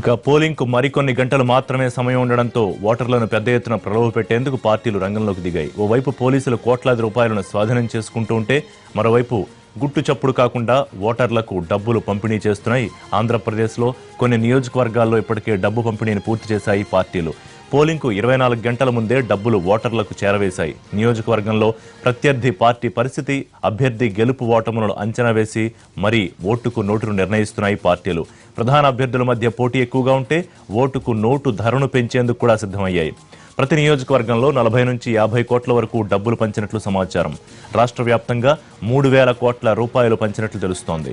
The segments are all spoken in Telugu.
ఇక పోలింగ్కు మరికొన్ని గంటలు మాత్రమే సమయం ఉండడంతో ఓటర్లను పెద్ద ఎత్తున ప్రలోభ పెట్టేందుకు పార్టీలు రంగంలోకి దిగాయి. ఓవైపు పోలీసులు కోట్లాది రూపాయలను స్వాధీనం చేసుకుంటూ ఉంటే మరోవైపు గుట్టు చప్పుడు కాకుండా ఓటర్లకు డబ్బులు పంపిణీ చేస్తున్నాయి. ఆంధ్రప్రదేశ్లో కొన్ని నియోజకవర్గాల్లో ఇప్పటికే డబ్బు పంపిణీని పూర్తి చేశాయి పార్టీలు. పోలింగ్కు ఇరవై నాలుగు గంటల ముందే డబ్బులు ఓటర్లకు చేరవేశాయి. నియోజకవర్గంలో ప్రత్యర్థి పార్టీ పరిస్థితి అభ్యర్థి గెలుపు ఓటములను అంచనా వేసి మరీ ఓటుకు నోటును నిర్ణయిస్తున్నాయి పార్టీలు. ప్రధాన అభ్యర్థుల మధ్య పోటీ ఎక్కువగా ఉంటే ఓటుకు నోటు ధరను పెంచేందుకు కూడా సిద్ధమయ్యాయి. ప్రతి నియోజకవర్గంలో నలభై నుంచి యాభై కోట్ల వరకు డబ్బులు పంచినట్లు సమాచారం. రాష్ట్ర వ్యాప్తంగా మూడు వేల కోట్ల రూపాయలు పంచినట్లు తెలుస్తోంది.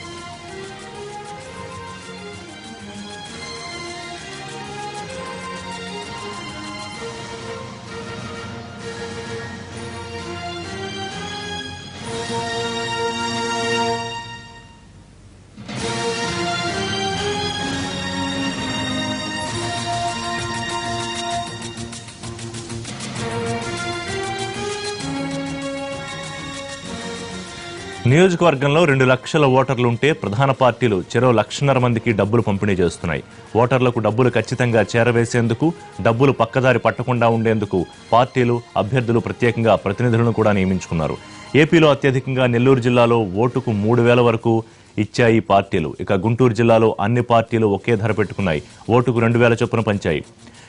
నియోజకవర్గంలో రెండు లక్షల ఓటర్లు ఉంటే ప్రధాన పార్టీలు చెరో లక్షన్నర మందికి డబ్బులు పంపిణీ చేస్తున్నాయి. ఓటర్లకు డబ్బులు ఖచ్చితంగా చేరవేసేందుకు డబ్బులు పక్కదారి పట్టకుండా ఉండేందుకు పార్టీలు అభ్యర్థులు ప్రత్యేకంగా ప్రతినిధులను కూడా నియమించుకున్నారు. ఏపీలో అత్యధికంగా నెల్లూరు జిల్లాలో ఓటుకు మూడు వేల వరకు ఇచ్చాయి పార్టీలు. ఇక గుంటూరు జిల్లాలో అన్ని పార్టీలు ఒకే ధర పెట్టుకున్నాయి. ఓటుకు రెండు వేల చొప్పున పంచాయి.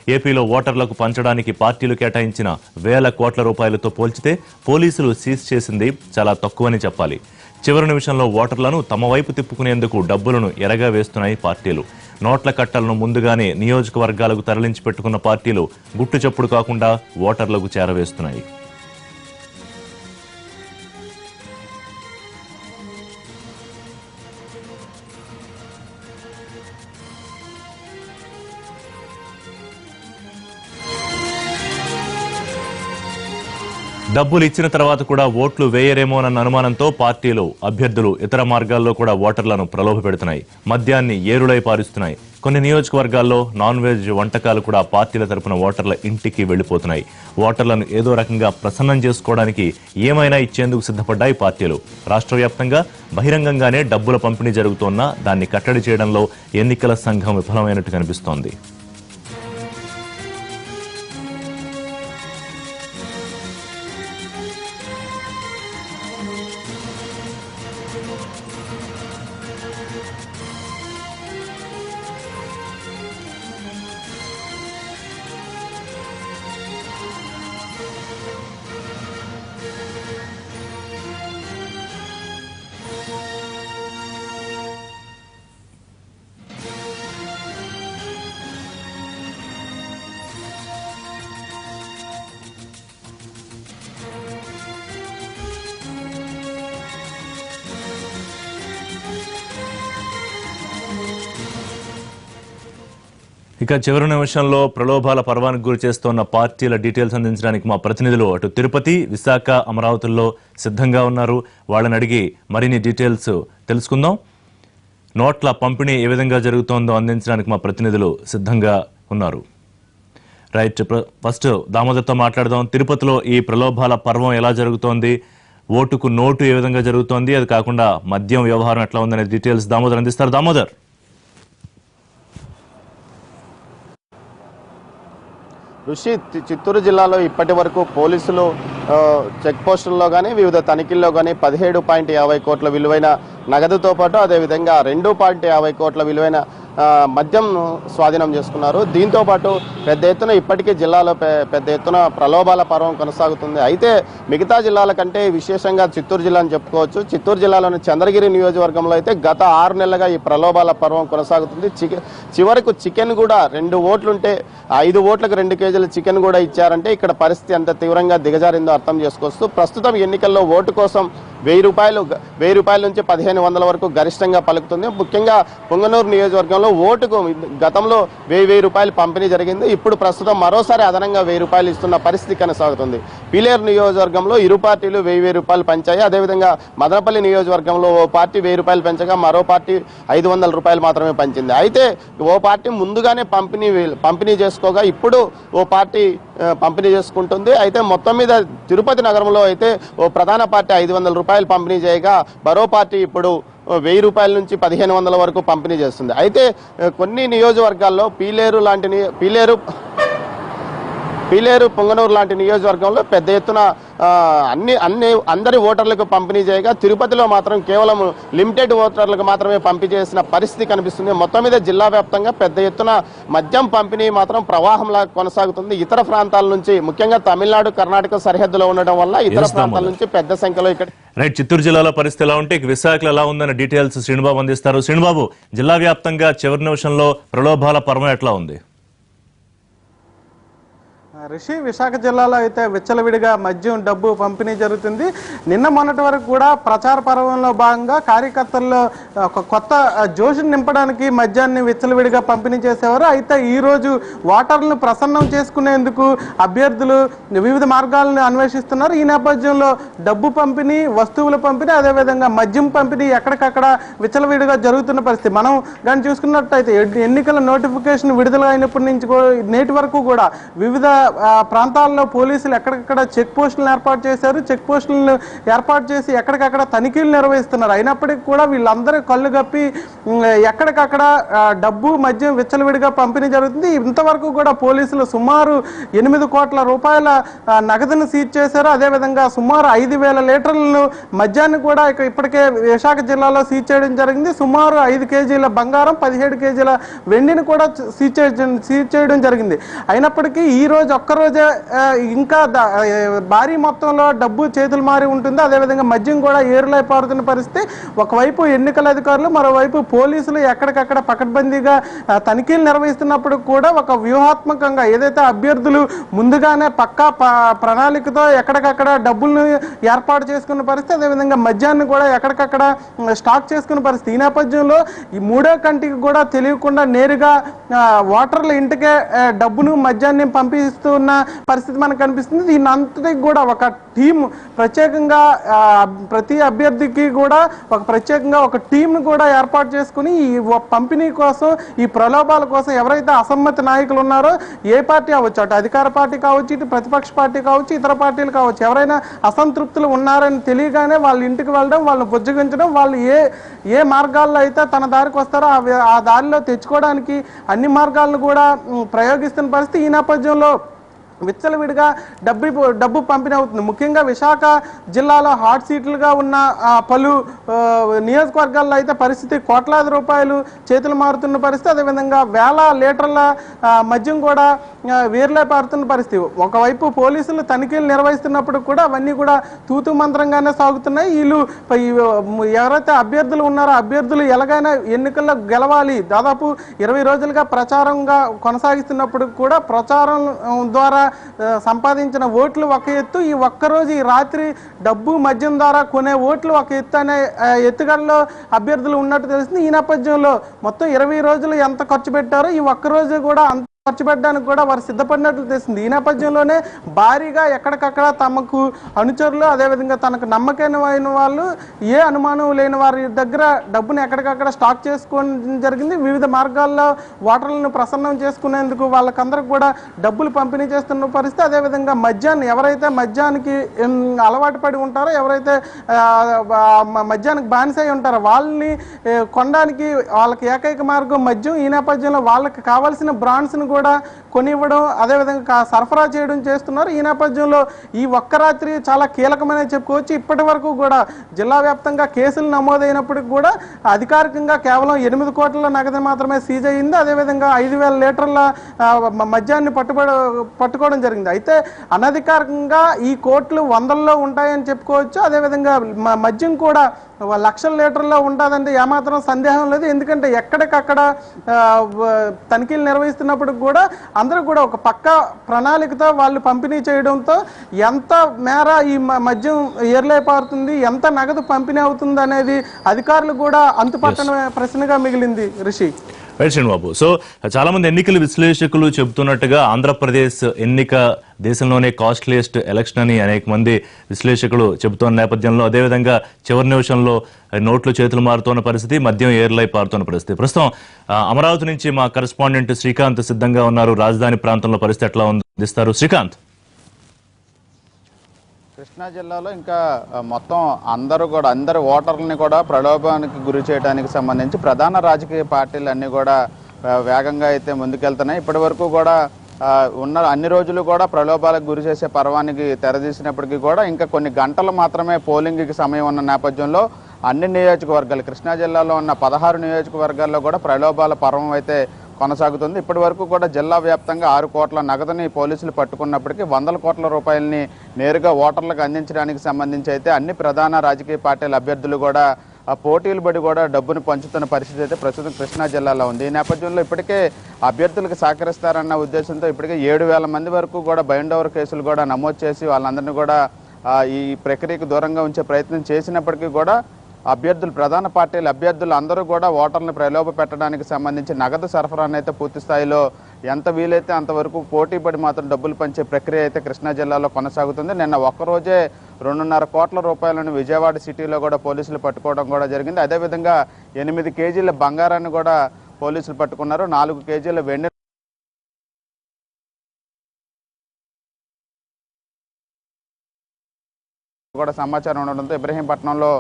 ఏపీలో ఓటర్లకు పంచడానికి పార్టీలు కేటాయించిన వేల కోట్ల రూపాయలతో పోల్చితే పోలీసులు సీజ్ చేసింది చాలా తక్కువని చెప్పాలి. చివరి నిమిషంలో ఓటర్లను తమ వైపు తిప్పుకునేందుకు డబ్బులను ఎరగా వేస్తున్నాయి పార్టీలు. నోట్ల కట్టలను ముందుగానే నియోజకవర్గాలకు తరలించి పెట్టుకున్న పార్టీలు గుట్టు చప్పుడు కాకుండా ఓటర్లకు చేరవేస్తున్నాయి. డబ్బులు ఇచ్చిన తర్వాత కూడా ఓట్లు వేయరేమోనన్న అనుమానంతో పార్టీలు అభ్యర్థులు ఇతర మార్గాల్లో కూడా ఓటర్లను ప్రలోభ పెడుతున్నాయి. మద్యాన్ని ఏరులై పారుస్తున్నాయి. కొన్ని నియోజకవర్గాల్లో నాన్ వెజ్ వంటకాలు కూడా పార్టీల తరపున ఓటర్ల ఇంటికి వెళ్ళిపోతున్నాయి ఓటర్లను ఏదో రకంగా ప్రసన్నం చేసుకోవడానికి ఏమైనా ఇచ్చేందుకు సిద్ధపడ్డాయి పార్టీలు. రాష్ట్ర వ్యాప్తంగా బహిరంగంగానే డబ్బుల పంపిణీ జరుగుతోన్నా దాన్ని కట్టడి చేయడంలో ఎన్నికల సంఘం విఫలమైనట్టు కనిపిస్తోంది. ఇక చివరి నిమిషంలో ప్రలోభాల పర్వానికి గురి చేస్తున్న పార్టీల డీటెయిల్స్ అందించడానికి మా ప్రతినిధులు అటు తిరుపతి విశాఖ అమరావతుల్లో సిద్ధంగా ఉన్నారు. వాళ్ళని అడిగి మరిన్ని డీటెయిల్స్ తెలుసుకుందాం. నోట్ల పంపిణీ ఏ విధంగా జరుగుతోందో అందించడానికి మా ప్రతినిధులు సిద్ధంగా ఉన్నారు. రైట్ ఫస్ట్ దామోదర్తో మాట్లాడదాం. తిరుపతిలో ఈ ప్రలోభాల పర్వం ఎలా జరుగుతోంది? ఓటుకు నోటు ఏ విధంగా జరుగుతోంది? అది కాకుండా మద్యం వ్యవహారం ఎట్లా ఉందనే డీటెయిల్స్ దామోదర్ అందిస్తారు. దామోదర్. ఋషి చిత్తూరు జిల్లాలో ఇప్పటి వరకు పోలీసులు చెక్ పోస్టుల్లో కానీ వివిధ తనిఖీల్లో కానీ పదిహేడు పాయింట్ యాభై కోట్ల విలువైన నగదుతో పాటు అదేవిధంగా రెండు పాయింట్ యాభై కోట్ల విలువైన మద్యం స్వాధీనం చేసుకున్నారు. దీంతో పాటు పెద్ద ఎత్తున ఇప్పటికీ జిల్లాలో పెద్ద ఎత్తున ప్రలోభాల పర్వం కొనసాగుతుంది. అయితే మిగతా జిల్లాల కంటే విశేషంగా చిత్తూరు జిల్లా అని చెప్పుకోవచ్చు. చిత్తూరు జిల్లాలోని చంద్రగిరి నియోజకవర్గంలో అయితే గత ఆరు నెలలుగా ఈ ప్రలోభాల పర్వం కొనసాగుతుంది. చికెన్ చివరకు చికెన్ కూడా రెండు ఓట్లుంటే ఐదు ఓట్లకు రెండు కేజీల చికెన్ కూడా ఇచ్చారంటే ఇక్కడ పరిస్థితి ఎంత తీవ్రంగా దిగజారిందో అర్థం చేసుకోవచ్చు. ప్రస్తుతం ఎన్నికల్లో ఓటు కోసం వెయ్యి రూపాయలు వెయ్యి రూపాయల నుంచి పదిహేను వందల వరకు గరిష్టంగా పలుకుతుంది. ముఖ్యంగా పొంగనూరు నియోజకవర్గంలో ఓటుకు గతంలో వెయ్యి వెయ్యి రూపాయలు పంపిణీ జరిగింది. ఇప్పుడు ప్రస్తుతం మరోసారి అదనంగా వెయ్యి రూపాయలు ఇస్తున్న పరిస్థితి కొనసాగుతుంది. పీలేరు నియోజకవర్గంలో ఇరు పార్టీలు వెయ్యి వెయ్యి రూపాయలు పెంచాయి. అదేవిధంగా మదనపల్లి నియోజకవర్గంలో ఓ పార్టీ వెయ్యి రూపాయలు పెంచగా మరో పార్టీ ఐదు వందల రూపాయలు మాత్రమే పంచింది. అయితే ఓ పార్టీ ముందుగానే పంపిణీ పంపిణీ చేసుకోగా ఇప్పుడు ఓ పార్టీ పంపిణీ చేసుకుంటుంది. అయితే మొత్తం మీద తిరుపతి నగరంలో అయితే ఓ ప్రధాన పార్టీ ఐదు వందల రూపాయలు పంపిణీ చేయగా బరో పార్టీ ఇప్పుడు వెయ్యి రూపాయల నుంచి పదిహేను వందల వరకు పంపిణీ చేస్తుంది. అయితే కొన్ని నియోజకవర్గాల్లో పీలేరు లాంటి పీలేరు పీలేరు పొంగనూరు లాంటి నియోజకవర్గంలో పెద్ద ఎత్తున అన్ని అన్ని అందరి ఓటర్లకు పంపిణీ చేయగా తిరుపతిలో మాత్రం కేవలం లిమిటెడ్ ఓటర్లకు మాత్రమే పంపిణీ చేసిన పరిస్థితి కనిపిస్తుంది. మొత్తం మీద జిల్లా వ్యాప్తంగా పెద్ద ఎత్తున మద్యం పంపిణీ మాత్రం ప్రవాహంలా కొనసాగుతుంది. ఇతర ప్రాంతాల నుంచి ముఖ్యంగా తమిళనాడు కర్ణాటక సరిహద్దులో ఉండడం వల్ల ఇతర ప్రాంతాల. నుంచి పెద్ద సంఖ్యలో ఇక్కడ రైట్ చిత్తూరు జిల్లాలో పరిస్థితి ఎలా ఉంటే విశాఖలో ఎలా ఉందన్న డీటెయిల్స్ శ్రీనుబాబు అందిస్తారు. శ్రీనుబాబు జిల్లా వ్యాప్తంగా చివరి నిమిషంలో ప్రలోభాల పర్వం ఎట్లా ఉంది? రిషి విశాఖ జిల్లాలో అయితే విచ్చలవిడిగా మద్యం డబ్బు పంపిణీ జరుగుతుంది. నిన్న మొన్నటి వరకు కూడా ప్రచార పర్వంలో భాగంగా కార్యకర్తల్లో ఒక కొత్త జోషుని నింపడానికి మద్యాన్ని విచ్చలవిడిగా పంపిణీ చేసేవారు. అయితే ఈరోజు ఓటర్లను ప్రసన్నం చేసుకునేందుకు అభ్యర్థులు వివిధ మార్గాలను అన్వేషిస్తున్నారు. ఈ నేపథ్యంలో డబ్బు పంపిణీ వస్తువుల పంపిణీ అదేవిధంగా మద్యం పంపిణీ ఎక్కడికక్కడ విచ్చలవిడిగా జరుగుతున్న పరిస్థితి. మనం కానీ చూసుకున్నట్టయితే ఎన్నికల నోటిఫికేషన్ విడుదల అయినప్పటి నుంచి నేటి వరకు కూడా వివిధ ప్రాంతాల్లో పోలీసులు ఎక్కడికక్కడ చెక్ పోస్టులను ఏర్పాటు చేశారు. చెక్ పోస్టులను ఏర్పాటు చేసి ఎక్కడికక్కడ తనిఖీలు నిర్వహిస్తున్నారు. అయినప్పటికీ కూడా వీళ్ళందరూ కళ్ళు గప్పి ఎక్కడికక్కడ డబ్బు మద్యం విచ్చలవిడిగా పంపిణీ జరుగుతుంది. ఇంతవరకు కూడా పోలీసులు సుమారు ఎనిమిది కోట్ల రూపాయల నగదును సీజ్ చేశారు. అదేవిధంగా సుమారు ఐదు వేల లీటర్లను మద్యాన్ని కూడా ఇక ఇప్పటికే విశాఖ జిల్లాలో సీజ్ చేయడం జరిగింది. సుమారు ఐదు కేజీల బంగారం పదిహేడు కేజీల వెండిని కూడా సీజ్ చేయడం సీజ్ చేయడం జరిగింది. అయినప్పటికీ ఈ రోజు ఒక్కరోజే ఇంకా భారీ మొత్తంలో డబ్బు చేతులు మారి ఉంటుంది. అదేవిధంగా మద్యం కూడా ఏరులై పారుతున్న పరిస్థితి. ఒకవైపు ఎన్నికల అధికారులు మరోవైపు పోలీసులు ఎక్కడికక్కడ పకడ్బందీగా తనిఖీలు నిర్వహిస్తున్నప్పుడు కూడా ఒక వ్యూహాత్మకంగా ఏదైతే అభ్యర్థులు ముందుగానే పక్కా ప్రణాళికతో ఎక్కడికక్కడ డబ్బులను ఏర్పాటు చేసుకున్న పరిస్థితి అదేవిధంగా మద్యాన్ని కూడా ఎక్కడికక్కడ స్టాక్ చేసుకున్న పరిస్థితి. ఈ నేపథ్యంలో ఈ మూడో కంటికి కూడా తెలియకుండా నేరుగా ఆ, ఓటర్ల ఇంటికే డబ్బును మద్యాన్ని పంపిస్తూ ఉన్న పరిస్థితి మనకు కనిపిస్తుంది. దీని అంతటికి కూడా ఒక టీం ప్రత్యేకంగా ప్రతి అభ్యర్థికి కూడా ఒక ప్రత్యేకంగా ఒక టీంను కూడా ఏర్పాటు చేసుకుని ఈ పంపిణీ కోసం ఈ ప్రలోభాల కోసం ఎవరైతే అసమ్మతి నాయకులు ఉన్నారో ఏ పార్టీ అవ్వచ్చు అటు అధికార పార్టీ కావచ్చు ఇటు ప్రతిపక్ష పార్టీ కావచ్చు ఇతర పార్టీలు కావచ్చు ఎవరైనా అసంతృప్తులు ఉన్నారని తెలియగానే వాళ్ళ ఇంటికి వెళ్ళడం వాళ్ళని బుజ్జగించడం వాళ్ళు ఏ ఏ మార్గాల్లో అయితే తన దారికి వస్తారో ఆ దారిలో తెచ్చుకోవడానికి అన్ని మార్గాలను కూడా ప్రయోగిస్తున్న పరిస్థితి ఈ నేపథ్యంలో విచ్చలవిడిగా డబ్బు డబ్బు పంపిణీ అవుతుంది. ముఖ్యంగా విశాఖ జిల్లాలో హాట్ సీట్లుగా ఉన్న పలు నియోజకవర్గాల్లో అయితే పరిస్థితి కోట్లాది రూపాయలు చేతులు మారుతున్న పరిస్థితి. అదేవిధంగా వేల లీటర్ల మద్యం కూడా వేర్లే పారుతున్న పరిస్థితి. ఒకవైపు పోలీసులు తనిఖీలు నిర్వహిస్తున్నప్పుడు కూడా అవన్నీ కూడా తూతు మంత్రంగానే సాగుతున్నాయి. వీళ్ళు ఎవరైతే అభ్యర్థులు ఉన్నారో అభ్యర్థులు ఎలాగైనా ఎన్నికల్లో గెలవాలి. దాదాపు ఇరవై రోజులుగా ప్రచారంగా కొనసాగిస్తున్నప్పుడు కూడా ప్రచారం ద్వారా సంపాదించిన ఓట్లు ఒక ఎత్తు ఈ ఒక్కరోజు ఈ రాత్రి డబ్బు మద్యం ద్వారా కొనే ఓట్లు ఒక ఎత్తు అనే ఎత్తుగడలో అభ్యర్థులు ఉన్నట్టు తెలిసింది ఈ నేపథ్యంలో మొత్తం ఇరవై రోజులు ఎంత ఖర్చు పెట్టారో ఈ ఒక్కరోజు కూడా అంత ఖర్చు పెట్టడానికి కూడా వారు సిద్ధపడినట్లు తెలిసింది ఈ నేపథ్యంలోనే భారీగా ఎక్కడికక్కడ తమకు అనుచరులు అదేవిధంగా తనకు నమ్మకమైన వాళ్ళు ఏ అనుమానం లేని వారి దగ్గర డబ్బును ఎక్కడికక్కడ స్టాక్ చేసుకోవడం జరిగింది. వివిధ మార్గాల్లో ఓటర్లను ప్రసన్నం చేసుకునేందుకు వాళ్ళకందరికి కూడా డబ్బులు పంపిణీ చేస్తున్న పరిస్థితి. అదేవిధంగా మద్యాన్ని ఎవరైతే మద్యానికి అలవాటు పడి ఉంటారో ఎవరైతే మద్యానికి బానిసై ఉంటారో వాళ్ళని కొనడానికి వాళ్ళకి ఏకైక మార్గం మద్యం. ఈ నేపథ్యంలో వాళ్ళకి కావాల్సిన బ్రాండ్స్ను కూడా కొనివ్వడం అదేవిధంగా సరఫరా చేయడం చేస్తున్నారు. ఈ నేపథ్యంలో ఈ ఒక్క రాత్రి చాలా కీలకమైన చెప్పుకోవచ్చు. ఇప్పటి వరకు కూడా జిల్లా వ్యాప్తంగా కేసులు నమోదైనప్పటికి కూడా అధికారికంగా కేవలం ఎనిమిది కోట్ల నగదు మాత్రమే సీజ్ అయ్యింది అదేవిధంగా ఐదు వేల లీటర్ల మద్యాన్ని పట్టుబడ పట్టుకోవడం జరిగింది. అయితే అనధికారికంగా ఈ కోట్లు వందల్లో ఉంటాయని చెప్పుకోవచ్చు. అదేవిధంగా మ- మద్యం కూడా లక్షల లీటర్లో ఉంటుందంటే ఏమాత్రం సందేహం లేదు. ఎందుకంటే ఎక్కడికక్కడ తనిఖీలు నిర్వహిస్తున్నప్పుడు కూడా అందరూ కూడా ఒక పక్క ప్రణాళికతో వాళ్ళు పంపిణీ చేయడంతో ఎంత మేర ఈ మద్యం ఏర్లైపారుతుంది ఎంత నగదు పంపిణీ అవుతుంది అనేది అధికారులు కూడా అంతుపట్టని ప్రశ్నగా మిగిలింది. రిషి. రైట్ శ్రీనిబాబు సో చాలా మంది ఎన్నికల విశ్లేషకులు చెబుతున్నట్టుగా ఆంధ్రప్రదేశ్ ఎన్నిక దేశంలోనే కాస్ట్లీయెస్ట్ ఎలక్షన్ అని అనేక మంది విశ్లేషకులు చెబుతున్న నేపథ్యంలో అదేవిధంగా చివరి నిమిషంలో నోట్లు చేతులు మారుతున్న పరిస్థితి మద్యం ఏర్లై పారుతున్న పరిస్థితి. ప్రస్తుతం అమరావతి నుంచి మా కరెస్పాండెంట్ శ్రీకాంత్ సిద్ధంగా ఉన్నారు. రాజధాని ప్రాంతంలో పరిస్థితి ఎట్లా ఉంది? శ్రీకాంత్. కృష్ణా జిల్లాలో ఇంకా మొత్తం అందరూ కూడా అందరు ఓటర్లని కూడా ప్రలోభానికి గురి చేయడానికి సంబంధించి ప్రధాన రాజకీయ పార్టీలు అన్నీ కూడా వేగంగా అయితే ముందుకెళ్తున్నాయి. ఇప్పటి వరకు కూడా ఉన్న అన్ని రోజులు కూడా ప్రలోభాలకు గురి చేసే పర్వానికి తెరదీసినప్పటికీ కూడా ఇంకా కొన్ని గంటలు మాత్రమే పోలింగ్కి సమయం ఉన్న నేపథ్యంలో అన్ని నియోజకవర్గాలు కృష్ణా జిల్లాలో ఉన్న పదహారు నియోజకవర్గాల్లో కూడా ప్రలోభాల పర్వం అయితే కొనసాగుతుంది. ఇప్పటి వరకు కూడా జిల్లా వ్యాప్తంగా ఆరు కోట్ల నగదుని పోలీసులు పట్టుకున్నప్పటికీ వందల కోట్ల రూపాయలని నేరుగా ఓటర్లకు అందించడానికి సంబంధించి అయితే అన్ని ప్రధాన రాజకీయ పార్టీల అభ్యర్థులు కూడా ఆ పోటీలు బడి కూడా డబ్బును పంచుతున్న పరిస్థితి అయితే ప్రస్తుతం కృష్ణా జిల్లాలో ఉంది. ఈ నేపథ్యంలో ఇప్పటికే అభ్యర్థులకు సహకరిస్తారన్న ఉద్దేశంతో ఇప్పటికే ఏడు వేల మంది వరకు కూడా బైండ్ ఓవర్ కేసులు కూడా నమోదు చేసి వాళ్ళందరినీ కూడా ఈ ప్రక్రియకు దూరంగా ఉంచే ప్రయత్నం చేసినప్పటికీ కూడా అభ్యర్థులు ప్రధాన పార్టీల అభ్యర్థులు అందరూ కూడా ఓటర్లను ప్రలోభ పెట్టడానికి సంబంధించి నగదు సరఫరాను అయితే పూర్తి స్థాయిలో ఎంత వీలైతే అంతవరకు పోటీ పడి మాత్రం డబ్బులు పంచే ప్రక్రియ అయితే కృష్ణా జిల్లాలో కొనసాగుతుంది. నిన్న ఒక్కరోజే రెండున్నర కోట్ల రూపాయలను విజయవాడ సిటీలో కూడా పోలీసులు పట్టుకోవడం కూడా జరిగింది. అదేవిధంగా ఎనిమిది కేజీల బంగారాన్ని కూడా పోలీసులు పట్టుకున్నారు. నాలుగు కేజీల వెండి కూడా సమాచారం ఉండడంతో ఇబ్రహీంపట్నంలో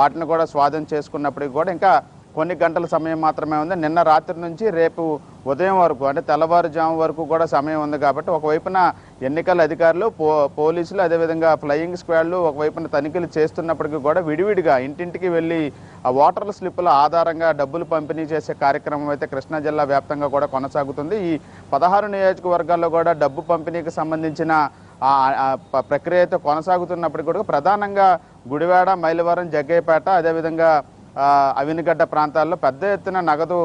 వాటిని కూడా స్వాధీనం చేసుకున్నప్పటికీ కూడా ఇంకా కొన్ని గంటల సమయం మాత్రమే ఉంది. నిన్న రాత్రి నుంచి రేపు ఉదయం వరకు అంటే తెల్లవారుజాము వరకు కూడా సమయం ఉంది కాబట్టి ఒకవైపున ఎన్నికల అధికారులు పో పోలీసులు అదేవిధంగా ఫ్లయింగ్ స్క్వాడ్లు ఒకవైపున తనిఖీలు చేస్తున్నప్పటికీ కూడా విడివిడిగా ఇంటింటికి వెళ్ళి ఆ ఓటర్ల స్లిప్పుల ఆధారంగా డబ్బులు పంపిణీ చేసే కార్యక్రమం అయితే కృష్ణా జిల్లా వ్యాప్తంగా కూడా కొనసాగుతుంది. ఈ పదహారు నియోజకవర్గాల్లో కూడా డబ్బు పంపిణీకి సంబంధించిన ప్రక్రియ అయితే కొనసాగుతున్నప్పటికీ కూడా ప్రధానంగా గుడివాడ మైలవరం జగ్గయ్యపేట అదేవిధంగా అవినిగడ్డ ప్రాంతాల్లో పెద్ద ఎత్తున నగదు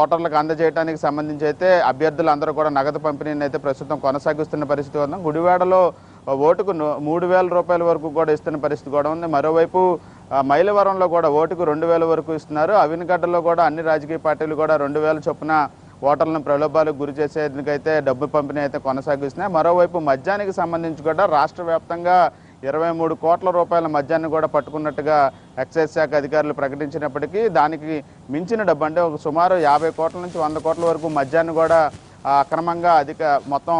ఓటర్లకు అందజేయడానికి సంబంధించి అయితే అభ్యర్థులు అందరూ కూడా నగదు పంపిణీని అయితే ప్రస్తుతం కొనసాగిస్తున్న పరిస్థితి ఉంది. గుడివాడలో ఓటుకు మూడు వేల రూపాయల వరకు కూడా ఇస్తున్న పరిస్థితి కూడా ఉంది. మరోవైపు మైలవరంలో కూడా ఓటుకు రెండు వేల వరకు ఇస్తున్నారు. అవినిగడ్డలో కూడా అన్ని రాజకీయ పార్టీలు కూడా రెండు వేల చొప్పున ఓటర్లను ప్రలోభాలకు గురి చేసేందుకైతే డబ్బు పంపిణీ అయితే కొనసాగిస్తున్నాయి. మరోవైపు మద్యానికి సంబంధించి కూడా రాష్ట్ర వ్యాప్తంగా ఇరవై మూడు కోట్ల రూపాయల మద్యాన్ని కూడా పట్టుకున్నట్టుగా ఎక్సైజ్ శాఖ అధికారులు ప్రకటించినప్పటికీ దానికి మించిన డబ్బు అంటే ఒక సుమారు యాభై కోట్ల నుంచి వంద కోట్ల వరకు మద్యాన్ని కూడా అక్రమంగా అధిక మొత్తం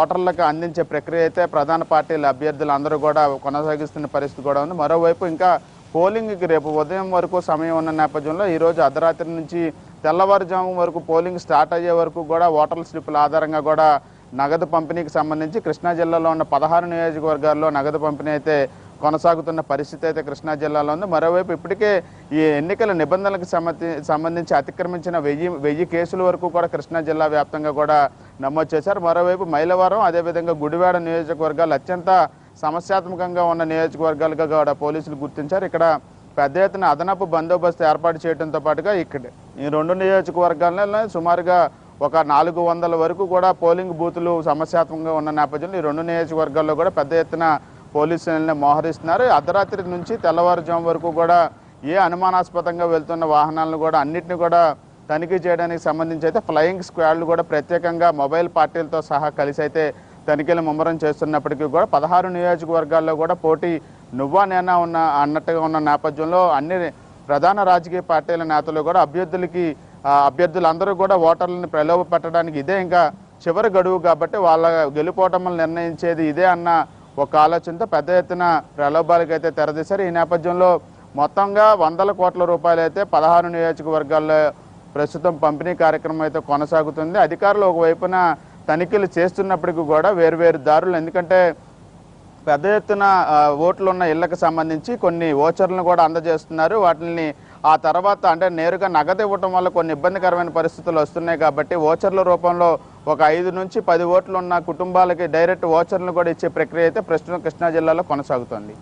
ఓటర్లకు అందించే ప్రక్రియ అయితే ప్రధాన పార్టీల అభ్యర్థులు అందరూ కూడా కొనసాగిస్తున్న పరిస్థితి కూడా ఉంది. మరోవైపు ఇంకా పోలింగ్కి రేపు ఉదయం వరకు సమయం ఉన్న నేపథ్యంలో ఈరోజు అర్ధరాత్రి నుంచి తెల్లవారుజాము వరకు పోలింగ్ స్టార్ట్ అయ్యే వరకు కూడా ఓటర్ల స్లిప్పుల ఆధారంగా కూడా నగదు పంపిణీకి సంబంధించి కృష్ణా జిల్లాలో ఉన్న పదహారు నియోజకవర్గాల్లో నగదు పంపిణీ అయితే కొనసాగుతున్న పరిస్థితి అయితే కృష్ణా జిల్లాలో ఉంది. మరోవైపు ఇప్పటికే ఈ ఎన్నికల నిబంధనలకు సంబంధించి అతిక్రమించిన వెయ్యి వెయ్యి కేసుల వరకు కూడా కృష్ణా జిల్లా వ్యాప్తంగా కూడా నమోదు చేశారు. మరోవైపు మైలవరం అదేవిధంగా గుడివాడ నియోజకవర్గాలు అత్యంత సమస్యాత్మకంగా ఉన్న నియోజకవర్గాలుగా కూడా పోలీసులు గుర్తించారు. ఇక్కడ పెద్ద ఎత్తున అదనపు బందోబస్తు ఏర్పాటు చేయడంతో పాటుగా ఇక్కడ ఈ రెండు నియోజకవర్గాలలో సుమారుగా ఒక నాలుగు వందల వరకు కూడా పోలింగ్ బూతులు సమస్యాత్మకంగా ఉన్న నేపథ్యంలో ఈ రెండు నియోజకవర్గాల్లో కూడా పెద్ద ఎత్తున పోలీసులను మోహరిస్తున్నారు. అర్ధరాత్రి నుంచి తెల్లవారుజాము వరకు కూడా ఏ అనుమానాస్పదంగా వెళ్తున్న వాహనాలను కూడా అన్నింటిని కూడా తనిఖీ చేయడానికి సంబంధించి అయితే ఫ్లయింగ్ స్క్వాడ్లు కూడా ప్రత్యేకంగా మొబైల్ పార్టీలతో సహా కలిసి అయితే తనిఖీలు ముమ్మరం చేస్తున్నప్పటికీ కూడా పదహారు నియోజకవర్గాల్లో కూడా పోటీ నువ్వా నేనా ఉన్న అన్నట్టుగా ఉన్న నేపథ్యంలో అన్ని ప్రధాన రాజకీయ పార్టీల నేతలు కూడా అభ్యర్థులకి అభ్యర్థులందరూ కూడా ఓటర్లను ప్రలోభ పెట్టడానికి ఇదే ఇంకా చివరి గడువు కాబట్టి వాళ్ళ గెలుపోటములు నిర్ణయించేది ఇదే అన్న ఒక ఆలోచనతో పెద్ద ఎత్తున ప్రలోభాలకు అయితే తెరదీశారు. ఈ నేపథ్యంలో మొత్తంగా వందల కోట్ల రూపాయలు అయితే పదహారు నియోజకవర్గాల్లో ప్రస్తుతం పంపిణీ కార్యక్రమం అయితే కొనసాగుతుంది. అధికారులు ఒకవైపున తనిఖీలు చేస్తున్నప్పటికీ కూడా వేరువేరు దారులు ఎందుకంటే పెద్ద ఎత్తున ఓట్లు ఉన్న ఇళ్ళకు సంబంధించి కొన్ని ఓచర్లను కూడా అందజేస్తున్నారు. వాటిని ఆ తర్వాత అంటే నేరుగా నగదు ఇవ్వటం వల్ల కొన్ని ఇబ్బందికరమైన పరిస్థితులు వస్తున్నాయి కాబట్టి ఓచర్ల రూపంలో ఒక ఐదు నుంచి పది ఓట్లు ఉన్న కుటుంబాలకి డైరెక్ట్ ఓచర్లు కూడా ఇచ్చే ప్రక్రియ అయితే ప్రస్తుతం కృష్ణా జిల్లాలో కొనసాగుతోంది.